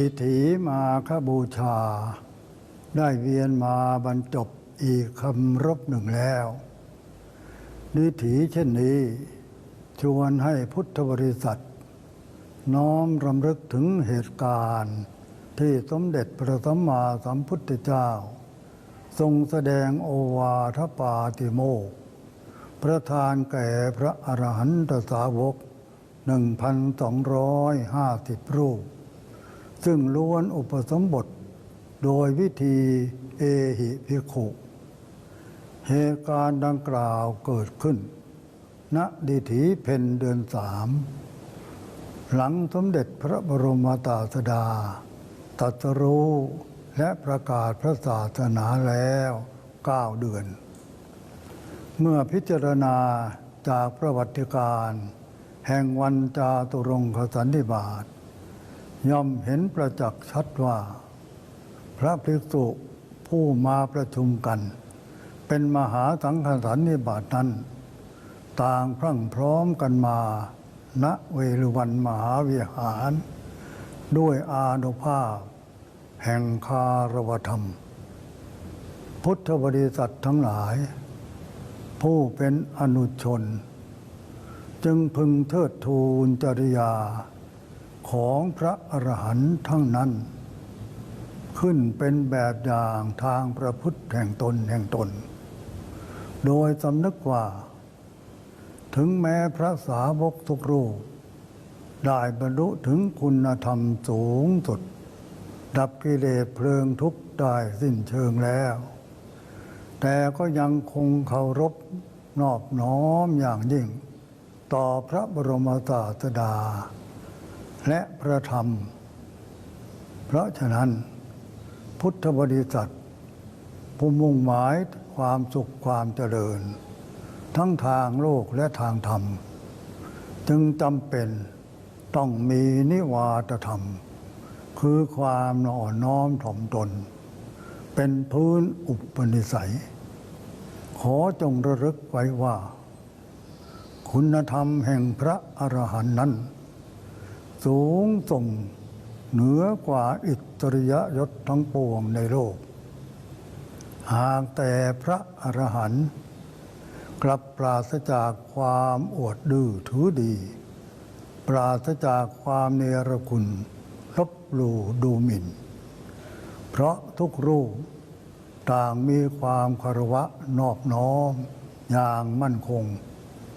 ดิถีมาคบูชา ได้เวียนมาบรรจบอีกคำรบหนึ่งแล้วดิถีเช่นนี้ชวนให้พุทธบริษัท น้อมรำลึกถึงเหตุการณ์ ที่สมเด็จพระสัมมาสัมพุทธเจ้า ทรงแสดงโอวาทปาติโมกประทานแก่พระอรหันตสาวก 1,250 รูป ซึ่งล้วนอุปสมบท โดยวิธีเอหิภิขุเหตุการณ์ดังกล่าวเกิดขึ้น ณดิถีเพนเดือนสาม หลังสมเด็จพระบรมตาสดาตรัสรู้และประกาศพระศาสนาแล้วเก้าเดือน เมื่อพิจารณาจากประวัติการ แห่งวันจาตุรงคสันนิบาต ย่อมเห็นประจักษ์ชัดว่า พระภิกษุผู้มาประชุมกัน เป็นมหาสังฆสันนิบาตนั้น ต่างพรั่งพร้อมกันมา ณเวรุวันมหาวิหาร ด้วยอานุภาพ แห่งคารวธรรม พุทธบริษัททั้งหลาย ผู้เป็นอนุชน จึงพึงเทิดทูนจริยา ของพระอรหันต์ทั้งนั้น ขึ้นเป็นแบบอย่างทางประพฤติแห่งตนแห่งตน โดยสำนึกว่า ถึงแม้พระสาวกทุกรูป ได้บรรลุถึงคุณธรรมสูงสุด ดับกิเลสเพลิงทุกข์ได้สิ้นเชิงแล้ว แต่ก็ยังคงเคารพนอบน้อมอย่างยิ่ง ต่อพระบรมศาสดา และพระธรรม เพราะฉะนั้น พุทธบริษัทผู้มุ่งหมายความสุขความเจริญ ทั้งทางโลกและทางธรรม จึงจำเป็นต้องมีนิวาตธรรม คือความอ่อนน้อมถ่อมตน เป็นพื้นอุปนิสัย ขอจงระลึกไว้ว่า คุณธรรมแห่งพระอรหันต์นั้น สูงส่งเหนือกว่าอิสริยยศทั้งปวงในโลก หากแต่พระอรหันต์กลับปราศจากความอวดดื้อถือดี ปราศจากความเนรคุณลบหลู่ดูหมิ่น เพราะทุกรูปต่างมีความคารวะนอบน้อมอย่างมั่นคง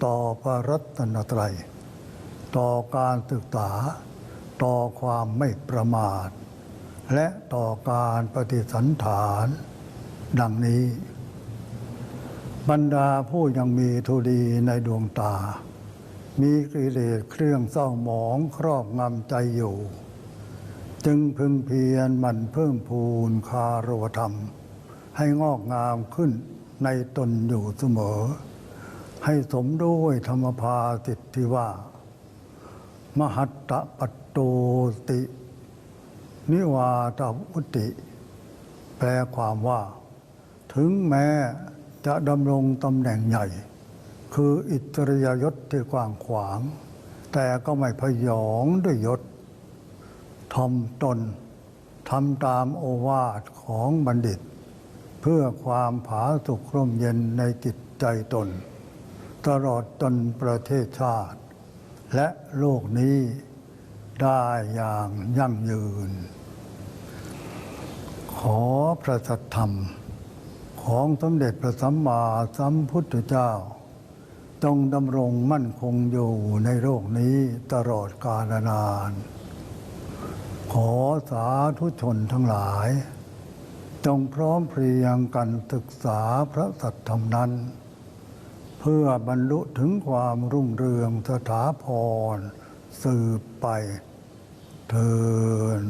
ต่อพระรัตนตรัย ต่อการศึกษา ต่อความไม่ประมาท และต่อการปฏิสันฐาน ดังนี้ บรรดาผู้ยังมีทุลีในดวงตา มีกิเลสเครื่องเศร้าหมองครอบงำใจอยู่ จึงพึงเพียรหมันเพิ่มพูนคารวธรรม ให้งอกงามขึ้นในตนอยู่เสมอ ให้สมด้วยธรรมภาสิทธิว่า มหัตตปัตโตติ นิวาตวุติ แปลความว่า ถึงแม้จะดำรงตำแหน่งใหญ่ คืออิสริยยศที่กว้างขวาง แต่ก็ไม่พยองด้วยยศทอมตนทำตามโอวาทของบัณฑิต เพื่อความผาสุกร่มเย็นในจิตใจตน ตลอดจนประเทศชาติ และโลกนี้ได้อย่างยั่งยืน ขอพระสัทธรรม ของสมเด็จพระสัมมาสัมพุทธเจ้า จงดำรงมั่นคงอยู่ในโลกนี้ตลอดกาลนาน ขอสาธุชนทั้งหลาย จงพร้อมเพรียงกันศึกษาพระสัทธรรมนั้น พื่อบรรลุถึงความรุ่งเรืองสถาพร สืบไปเทิน